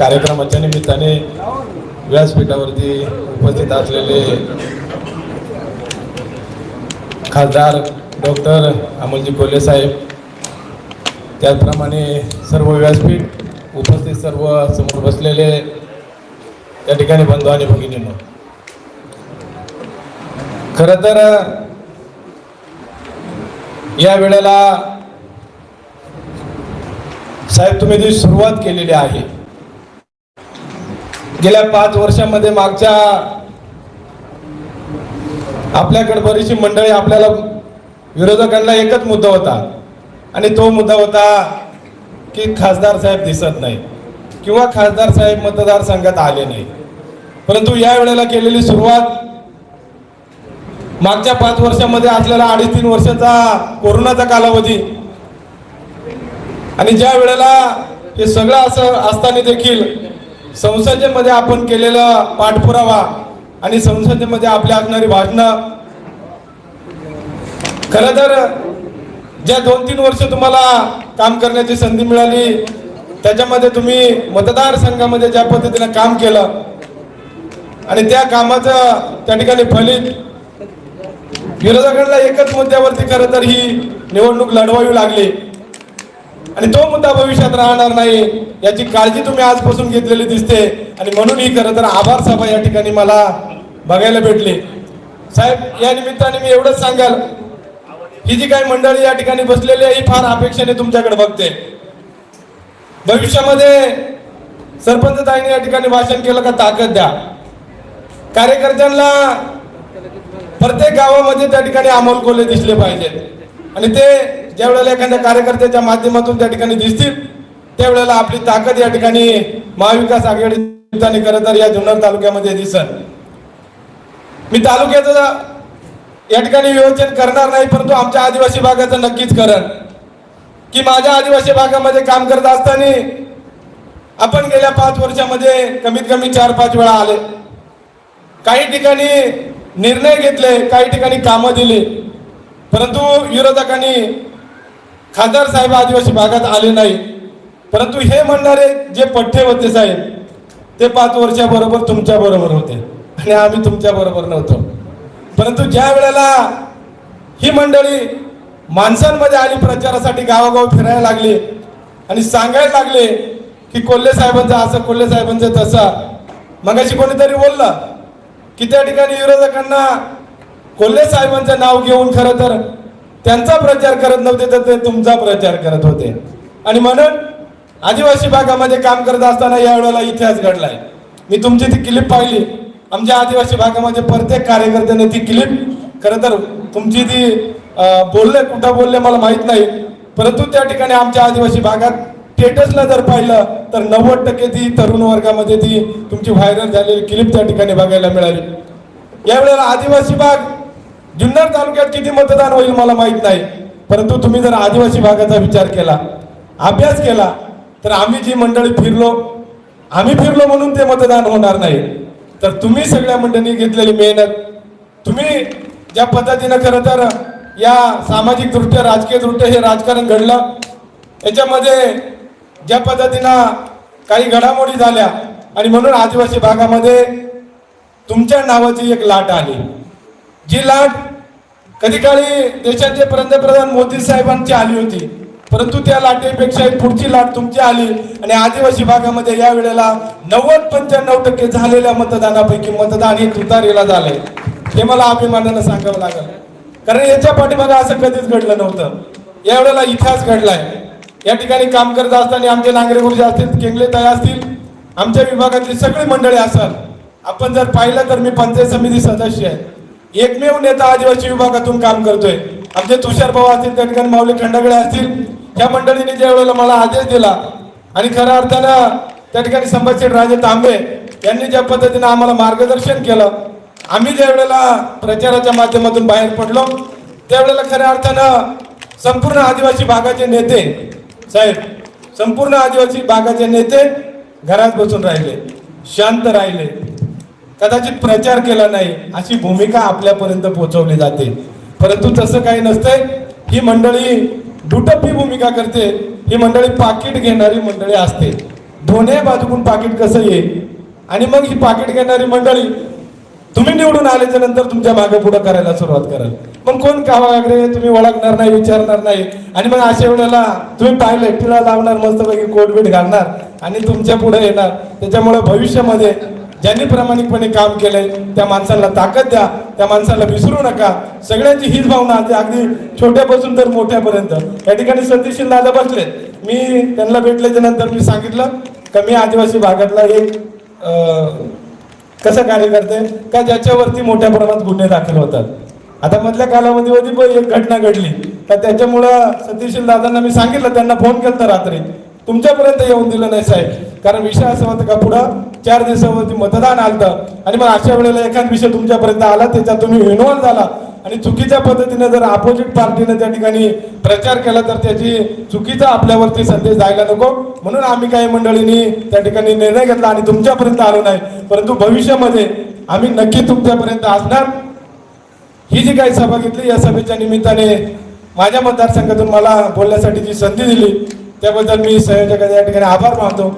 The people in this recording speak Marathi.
कार्यक्रमाच्या निमित्ताने व्यासपीठावरती उपस्थित असलेले खासदार डॉक्टर अमोलजी कोल्हे साहेब त्याचप्रमाणे सर्व व्यासपीठ उपस्थित सर्व समोर बसलेले त्या ठिकाणी बंधू आणि भगिनींनो. खरं तर या वेळेला साहेब तुम्ही जी सुरुवात केलेली आहे गेल्या पाच वर्षामध्ये मागच्या आपल्याकडे बरीचशी मंडळी आपल्याला विरोधकांना एकच मुद्दा होता. आणि तो मुद्दा होता की खासदार साहेब दिसत नाही किंवा खासदार साहेब मतदारसंघात आले नाही. परंतु या वेळेला केलेली सुरुवात मागच्या पाच वर्षामध्ये असलेला अडीच तीन वर्षाचा कोरोनाचा कालावधी आणि ज्या वेळेला हे सगळं असं असताना देखील संसदेमध्ये आपण केलेला पाठपुरावा आणि संसदेमध्ये आपल्या असणारी भाषणं. खरं तर ज्या दोन तीन वर्ष तुम्हाला काम करण्याची संधी मिळाली त्याच्यामध्ये तुम्ही मतदारसंघामध्ये ज्या पद्धतीने काम केलं आणि त्या कामाचं त्या ठिकाणी फलित विरोधकांना एकच मुद्द्यावरती खरं तर ही निवडणूक लढवावी लागली. आणि तो मुद्दा भविष्यात राहणार नाही याची काळजी तुम्ही आजपासून घेतलेली दिसते. आणि म्हणून ही खरं तर आभार सभा या ठिकाणी मला बघायला भेटली. साहेब या निमित्ताने मी एवढंच सांगाल ही जी काही मंडळी या ठिकाणी बसलेली आहे ही फार अपेक्षेने तुमच्याकडे बघते. भविष्यामध्ये सरपंच ताईने या ठिकाणी भाषण केलं का ताकद द्या. कार्यकर्त्यांना प्रत्येक गावामध्ये त्या ठिकाणी अमोल कोले दिसले पाहिजेत. आणि ते ज्यावेळेला एखाद्या कार्यकर्त्याच्या माध्यमातून त्या ठिकाणी दिसतील त्यावेळेला आपली ताकद या ठिकाणी महाविकास आघाडी खरं तर या जुन्नर तालुक्यामध्ये दिसत मी तालुक्याचं या ठिकाणी विवेचन करणार नाही परंतु आमच्या आदिवासी भागाचं नक्कीच करण. की माझ्या आदिवासी भागामध्ये काम करत असताना आपण गेल्या पाच वर्षामध्ये कमीत कमी चार पाच वेळा आले. काही ठिकाणी निर्णय घेतले काही ठिकाणी कामं दिली. परंतु विरोधकांनी खासदार साहेब आदिवासी भागात आले नाही. परंतु हे म्हणणारे जे पठ्ठे होते साहेब ते पाच वर्षाबरोबर तुमच्या बरोबर होते आणि आम्ही तुमच्या बरोबर नव्हतो. परंतु ज्या वेळेला ही मंडळी माणसांमध्ये आली प्रचारासाठी गावागाव फिरायला लागली आणि सांगायला लागले की कोल्हे साहेबांचं असं कोल्हे साहेबांचं तसं मगाशी कोणीतरी बोललं की त्या ठिकाणी विरोधकांना कोल्हे साहेबांचं नाव घेऊन खरं तर त्यांचा प्रचार करत नव्हते तर ते तुमचा प्रचार करत होते. आणि म्हणून आदिवासी भागामध्ये काम करत असताना या वेळेला इतिहास घडलाय. मी तुमची ती क्लिप पाहिली. आमच्या आदिवासी भागामध्ये प्रत्येक कार्यकर्त्याने ती क्लिप खरं तर तुमची ती बोलले कुठं बोलले मला माहीत नाही. परंतु त्या ठिकाणी आमच्या आदिवासी भागात स्टेटसला जर पाहिलं तर नव्वद टक्के ती तरुण वर्गामध्ये ती तुमची व्हायरल झालेली क्लिप त्या ठिकाणी बघायला मिळाली. यावेळेला आदिवासी भाग जुन्नर तालुक्यात किती मतदान होईल मला माहीत नाही परंतु तुम्ही जर आदिवासी भागाचा विचार केला अभ्यास केला तर आम्ही जी मंडळी फिरलो आम्ही फिरलो म्हणून ते मतदान होणार नाही. तर तुम्ही सगळ्या मंडळींनी घेतलेली मेहनत तुम्ही ज्या पद्धतीनं खरं तर या सामाजिक दृष्ट्या राजकीय दृष्ट्या हे राजकारण घडलं याच्यामध्ये ज्या पद्धतीनं काही घडामोडी झाल्या आणि म्हणून आदिवासी भागामध्ये तुमच्या नावाची एक लाट आली. जी लाट कधी काळी देशाचे पंतप्रधान मोदी साहेबांची आली होती. परंतु त्या लाटेपेक्षा पुढची लाट तुमची आली आणि आदिवासी भागामध्ये या वेळेला नव्वद पंच्याण्णव टक्के झालेल्या मतदानापैकी मतदान हे तुतारीला झालंय. हे मला अभिमानानं सांगावं लागेल. कारण याच्या पाठीमागे असं कधीच घडलं नव्हतं. यावेळेला इतिहास घडलाय. या ठिकाणी काम करत असताना आमचे नांगरे गुरुजी असतील केंगले ताई असतील आमच्या विभागातली सगळी मंडळी असाल. आपण जर पाहिलं तर मी पंचायत समिती सदस्य आहे. एकमेव नेता आदिवासी विभागातून काम करतोय. आमचे तुषार भाऊ असतील त्या ठिकाणी माऊली खंडागळे असतील या मंडळीने ज्या वेळेला मला आदेश दिला आणि खऱ्या अर्थानं त्या ठिकाणी संभाजी राजे तांबे यांनी ज्या पद्धतीनं आम्हाला मार्गदर्शन केलं आम्ही ज्या वेळेला प्रचाराच्या माध्यमातून बाहेर पडलो त्यावेळेला खऱ्या अर्थानं संपूर्ण आदिवासी भागाचे नेते साहेब संपूर्ण आदिवासी भागाचे नेते घरात बसून राहिले शांत राहिले. कदाचित प्रचार केला नाही अशी भूमिका आपल्यापर्यंत पोहोचवली जाते. परंतु तसं काही नसतंय. ही मंडळी दुटप्पी भूमिका करते. ही मंडळी पाकिट घेणारी मंडळी असते. दोन्ही बाजूकून पाकिट कसं येईल? आणि मग ही पाकिट घेणारी मंडळी तुम्ही निवडून आल्याच्यानंतर तुमच्या मागे पुढे करायला सुरुवात कराल. मग कोण कावा वगैरे तुम्ही ओळखणार नाही विचारणार नाही. आणि मग अशा वेळेला तुम्ही पाहिलं टिळा लावणार मस्तपैकी कोट बीट घालणार आणि तुमच्यापुढे येणार. त्याच्यामुळे भविष्यामध्ये ज्यांनी प्रामाणिकपणे काम केलंय त्या माणसाला ताकद द्या त्या माणसाला विसरू नका. सगळ्यांची हीच भावना असते अगदी छोट्यापासून तर मोठ्यापर्यंत. या ठिकाणी सतीशील दादा बसले. मी त्यांना भेटल्याच्या नंतर मी सांगितलं का मी आदिवासी भागातला एक कसं कार्य करते का ज्याच्यावरती मोठ्या प्रमाणात गुन्हे दाखल होतात. आता मधल्या कालावधीमध्ये पण एक घटना घडली. तर त्याच्यामुळं सतीशील दादांना मी सांगितलं त्यांना फोन केला रात्री. तुमच्यापर्यंत येऊन दिलं नाही साहेब. कारण विषय असं होतं का पुढं चार दिवसावरती मतदान आलं आणि मग अशा वेळेला एखाद विषय तुमच्यापर्यंत आला त्याच्यात तुम्ही इन्व्हॉल्व्ह झाला. आणि चुकीच्या पद्धतीने जर अपोजिट पार्टीने त्या ठिकाणी प्रचार केला तर त्याची चुकीचा आपल्यावरती संदेश जायला नको. म्हणून आम्ही काही मंडळींनी त्या ठिकाणी निर्णय घेतला आणि तुमच्यापर्यंत आलो नाही. परंतु भविष्यामध्ये आम्ही नक्की तुमच्यापर्यंत असणार. ही जी काही सभा घेतली या सभेच्या निमित्ताने माझ्या मतदारसंघातून मला बोलण्यासाठी जी संधी दिली त्याबद्दल मी संयोजकाचा या ठिकाणी आभार मानतो.